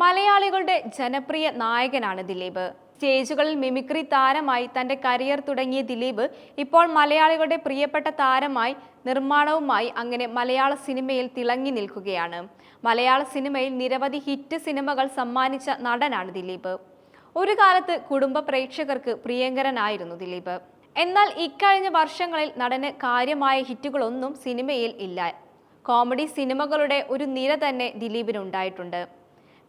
മലയാളികളുടെ ജനപ്രിയ നായകനാണ് ദിലീപ്. സ്റ്റേജുകളിൽ മിമിക്രി താരമായി തന്റെ കരിയർ തുടങ്ങിയ ദിലീപ് ഇപ്പോൾ മലയാളികളുടെ പ്രിയപ്പെട്ട താരമായി നിർമ്മാണവുമായി അങ്ങനെ മലയാള സിനിമയിൽ തിളങ്ങി നിൽക്കുകയാണ്. മലയാള സിനിമയിൽ നിരവധി ഹിറ്റ് സിനിമകൾ സമ്മാനിച്ച നടനാണ് ദിലീപ്. ഒരു കാലത്ത് കുടുംബ പ്രേക്ഷകർക്ക് പ്രിയങ്കരനായിരുന്നു ദിലീപ്. എന്നാൽ ഇക്കഴിഞ്ഞ വർഷങ്ങളിൽ നടന് കാര്യമായ ഹിറ്റുകളൊന്നും സിനിമയിൽ ഇല്ല. കോമഡി സിനിമകളുടെ ഒരു നിര തന്നെ ദിലീപിനുണ്ടായിട്ടുണ്ട്.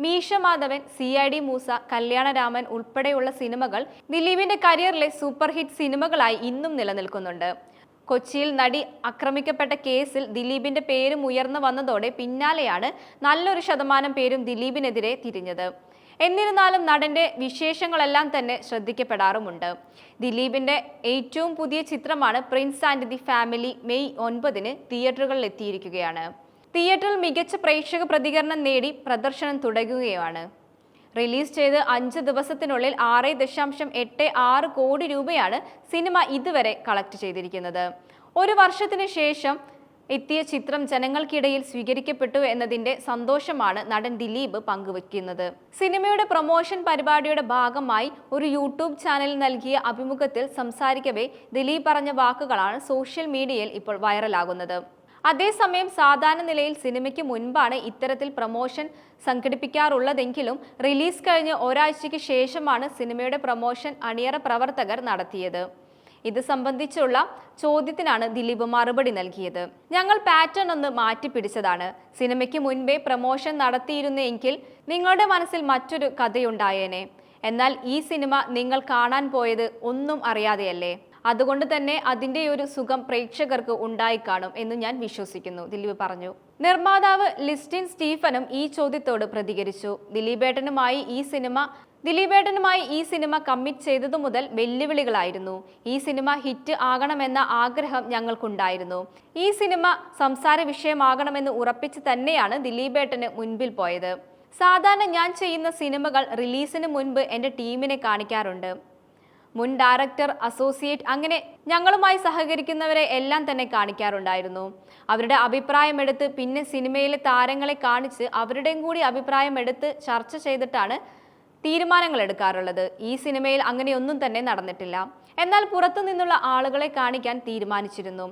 Meesa Madhavan C I D Moosa Kalyanaraman ഉൾപ്പെടെയുള്ള സിനിമകൾ ദിലീപിന്റെ കരിയറിലെ സൂപ്പർ ഹിറ്റ് സിനിമകളായി ഇന്നും നിലനിൽക്കുന്നുണ്ട്. കൊച്ചിയിൽ നടി ആക്രമിക്കപ്പെട്ട കേസിൽ ദിലീപിന്റെ പേരും ഉയർന്നു വന്നതോടെ പിന്നാലെയാണ് നല്ലൊരു ശതമാനം പേരും ദിലീപിനെതിരെ തിരിഞ്ഞത്. എന്നിരുന്നാലും നടന്റെ വിശേഷങ്ങളെല്ലാം തന്നെ ശ്രദ്ധിക്കപ്പെടാറുമുണ്ട്. ദിലീപിന്റെ ഏറ്റവും പുതിയ ചിത്രമാണ് Prince and the Family May ഒൻപതിന് തിയേറ്ററുകളിൽ എത്തിയിരിക്കുകയാണ് തിയേറ്ററിൽ മികച്ച പ്രേക്ഷക പ്രതികരണം നേടി പ്രദർശനം തുടരുകയാണ്. റിലീസ് ചെയ്ത് അഞ്ച് ദിവസത്തിനുള്ളിൽ ആറ് ദശാംശം എട്ട് ആറ് കോടി രൂപയാണ് സിനിമ ഇതുവരെ കളക്ട് ചെയ്തിരിക്കുന്നത്. ഒരു വർഷത്തിന് ശേഷം എത്തിയ ചിത്രം ജനങ്ങൾക്കിടയിൽ സ്വീകരിക്കപ്പെട്ടു എന്നതിന്റെ സന്തോഷമാണ് നടൻ ദിലീപ് പങ്കുവയ്ക്കുന്നത്. സിനിമയുടെ പ്രൊമോഷൻ പരിപാടിയുടെ ഭാഗമായി ഒരു യൂട്യൂബ് ചാനലിൽ നൽകിയ അഭിമുഖത്തിൽ സംസാരിക്കവേ ദിലീപ് പറഞ്ഞ വാക്കുകളാണ് സോഷ്യൽ മീഡിയയിൽ ഇപ്പോൾ വൈറലാകുന്നത്. അതേസമയം സാധാരണ നിലയിൽ സിനിമയ്ക്ക് മുൻപാണ് ഇത്തരത്തിൽ പ്രമോഷൻ സംഘടിപ്പിക്കാറുള്ളതെങ്കിലും റിലീസ് കഴിഞ്ഞ് ഒരാഴ്ചയ്ക്ക് ശേഷമാണ് സിനിമയുടെ പ്രമോഷൻ അണിയറ പ്രവർത്തകർ നടത്തിയത്. ഇത് സംബന്ധിച്ചുള്ള ചോദ്യത്തിനാണ് ദിലീപ് മറുപടി നൽകിയത്. ഞങ്ങൾ പാറ്റേൺ ഒന്ന് മാറ്റിപ്പിടിച്ചതാണ്. സിനിമയ്ക്ക് മുൻപേ പ്രമോഷൻ നടത്തിയിരുന്നെങ്കിൽ നിങ്ങളുടെ മനസ്സിൽ മറ്റൊരു കഥയുണ്ടായേനെ. എന്നാൽ ഈ സിനിമ നിങ്ങൾ കാണാൻ പോയത് ഒന്നും അറിയാതെയല്ലേ? അതുകൊണ്ട് തന്നെ അതിന്റെ ഒരു സുഖം പ്രേക്ഷകർക്ക് ഉണ്ടായി കാണും എന്ന് ഞാൻ വിശ്വസിക്കുന്നു. ദിലീപ് പറഞ്ഞു. നിർമ്മാതാവ് ലിസ്റ്റിൻ സ്റ്റീഫനും ഈ ചോദ്യത്തോട് പ്രതികരിച്ചു. ദിലീപേട്ടനുമായി ഈ സിനിമ ദിലീപേട്ടനുമായി ഈ സിനിമ കമ്മിറ്റ് ചെയ്തതു മുതൽ വെല്ലുവിളികളായിരുന്നു. ഈ സിനിമ ഹിറ്റ് ആകണമെന്ന ആഗ്രഹം ഞങ്ങൾക്കുണ്ടായിരുന്നു. ഈ സിനിമ സംസാര വിഷയമാകണമെന്ന് ഉറപ്പിച്ച് തന്നെയാണ് ദിലീപേട്ടന് മുൻപിൽ പോയത്. സാധാരണ ഞാൻ ചെയ്യുന്ന സിനിമകൾ റിലീസിന് മുൻപ് എന്റെ ടീമിനെ കാണിക്കാറുണ്ട്. മുൻ ഡയറക്ടർ അസോസിയേറ്റ് അങ്ങനെ ഞങ്ങളുമായി സഹകരിക്കുന്നവരെ എല്ലാം തന്നെ കാണിക്കാറുണ്ടായിരുന്നു. അവരുടെ അഭിപ്രായം എടുത്ത് പിന്നെ സിനിമയിലെ താരങ്ങളെ കാണിച്ച് അവരുടെയും കൂടി അഭിപ്രായം എടുത്ത് ചർച്ച ചെയ്തിട്ടാണ് തീരുമാനങ്ങൾ എടുക്കാറുള്ളത് ഈ സിനിമയിൽ അങ്ങനെയൊന്നും തന്നെ നടന്നിട്ടില്ല. എന്നാൽ പുറത്തു നിന്നുള്ള ആളുകളെ കാണിക്കാൻ തീരുമാനിച്ചിരുന്നു.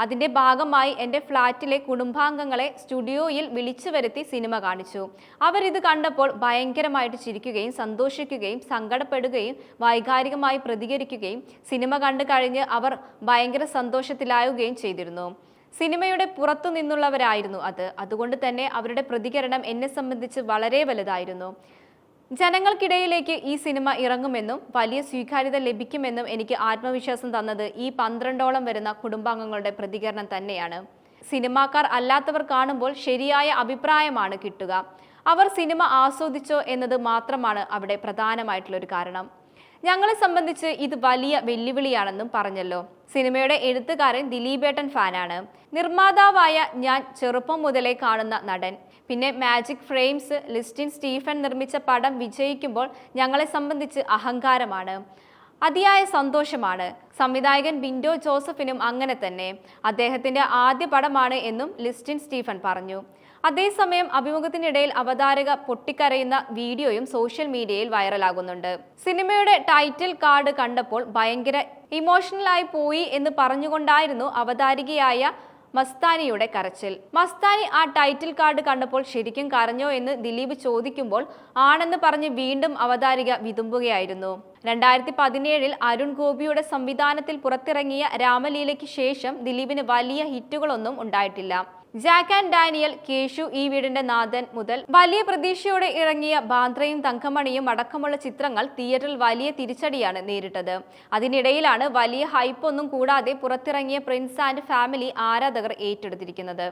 അതിന്റെ ഭാഗമായി എന്റെ ഫ്ളാറ്റിലെ കുടുംബാംഗങ്ങളെ സ്റ്റുഡിയോയിൽ വിളിച്ചു വരുത്തി സിനിമ കാണിച്ചു. അവരിത് കണ്ടപ്പോൾ ഭയങ്കരമായിട്ട് ചിരിക്കുകയും സന്തോഷിക്കുകയും സങ്കടപ്പെടുകയും വൈകാരികമായി പ്രതികരിക്കുകയും സിനിമ കണ്ടു കഴിഞ്ഞ് അവർ ഭയങ്കര സന്തോഷത്തിലാവുകയും ചെയ്തിരുന്നു. സിനിമയുടെ പുറത്തു നിന്നുള്ളവരായിരുന്നു അത്. അതുകൊണ്ട് തന്നെ അവരുടെ പ്രതികരണം എന്നെ സംബന്ധിച്ച് വളരെ വലുതായിരുന്നു. ജനങ്ങൾക്കിടയിലേക്ക് ഈ സിനിമ ഇറങ്ങുമെന്നും വലിയ സ്വീകാര്യത ലഭിക്കുമെന്നും എനിക്ക് ആത്മവിശ്വാസം തന്നത് ഈ പന്ത്രണ്ടോളം വരുന്ന കുടുംബാംഗങ്ങളുടെ പ്രതികരണം തന്നെയാണ്. സിനിമാക്കാർ അല്ലാത്തവർ കാണുമ്പോൾ ശരിയായ അഭിപ്രായമാണ് കിട്ടുക. അവർ സിനിമ ആസ്വദിച്ചോ എന്നത് മാത്രമാണ് അവിടെ പ്രധാനമായിട്ടുള്ളൊരു കാരണം. ഞങ്ങളെ സംബന്ധിച്ച് ഇത് വലിയ വെല്ലുവിളിയാണെന്നും പറഞ്ഞല്ലോ. സിനിമയുടെ എഴുത്തുകാരൻ ദിലീപേട്ടൻ ഫാനാണ്. നിർമ്മാതാവായ ഞാൻ ചെറുപ്പം മുതലേ കാണുന്ന നടൻ. പിന്നെ മാജിക് ഫ്രെയിംസ് ലിസ്റ്റിൻ സ്റ്റീഫൻ നിർമ്മിച്ച പടം വിജയിക്കുമ്പോൾ ഞങ്ങളെ സംബന്ധിച്ച് അഹങ്കാരമാണ്. അതിയായ സന്തോഷമാണ്. സംവിധായകൻ ബിൻഡോ ജോസഫിനും അങ്ങനെ തന്നെ. അദ്ദേഹത്തിന്റെ ആദ്യ പടമാണ് എന്നും ലിസ്റ്റിൻ സ്റ്റീഫൻ പറഞ്ഞു. അതേസമയം അഭിമുഖത്തിനിടയിൽ അവതാരക പൊട്ടിക്കരയുന്ന വീഡിയോയും സോഷ്യൽ മീഡിയയിൽ വൈറലാകുന്നുണ്ട്. സിനിമയുടെ ടൈറ്റിൽ കാർഡ് കണ്ടപ്പോൾ ഭയങ്കര ഇമോഷണലായി പോയി എന്ന് പറഞ്ഞുകൊണ്ടായിരുന്നു അവതാരികയായ മസ്താനിയുടെ കരച്ചിൽ. മസ്താനി ആ ടൈറ്റിൽ കാർഡ് കണ്ടപ്പോൾ ശരിക്കും കരഞ്ഞോ എന്ന് ദിലീപ് ചോദിക്കുമ്പോൾ ആണെന്ന് പറഞ്ഞ് വീണ്ടും അവതാരിക വിതുമ്പുകയായിരുന്നു. രണ്ടായിരത്തി പതിനേഴിൽ അരുൺ ഗോപിയുടെ സംവിധാനത്തിൽ പുറത്തിറങ്ങിയ രാമലീലയ്ക്ക് ശേഷം ദിലീപിന് വലിയ ഹിറ്റുകളൊന്നും ഉണ്ടായിട്ടില്ല. ജാക്ക് ആൻഡ് ഡാനിയൽ കേശു ഈ വീടിന്റെ നാഥൻ മുതൽ വലിയ പ്രതീക്ഷയോടെ ഇറങ്ങിയ ബാന്ദ്രയും തങ്കമണിയും അടക്കമുള്ള ചിത്രങ്ങൾ തിയേറ്ററിൽ വലിയ തിരിച്ചടിയാണ് നേരിട്ടത്. അതിനിടയിലാണ് വലിയ ഹൈപ്പൊന്നും കൂടാതെ പുറത്തിറങ്ങിയ പ്രിൻസ് ആൻഡ് ഫാമിലി ആരാധകർ ഏറ്റെടുത്തിരിക്കുന്നത്.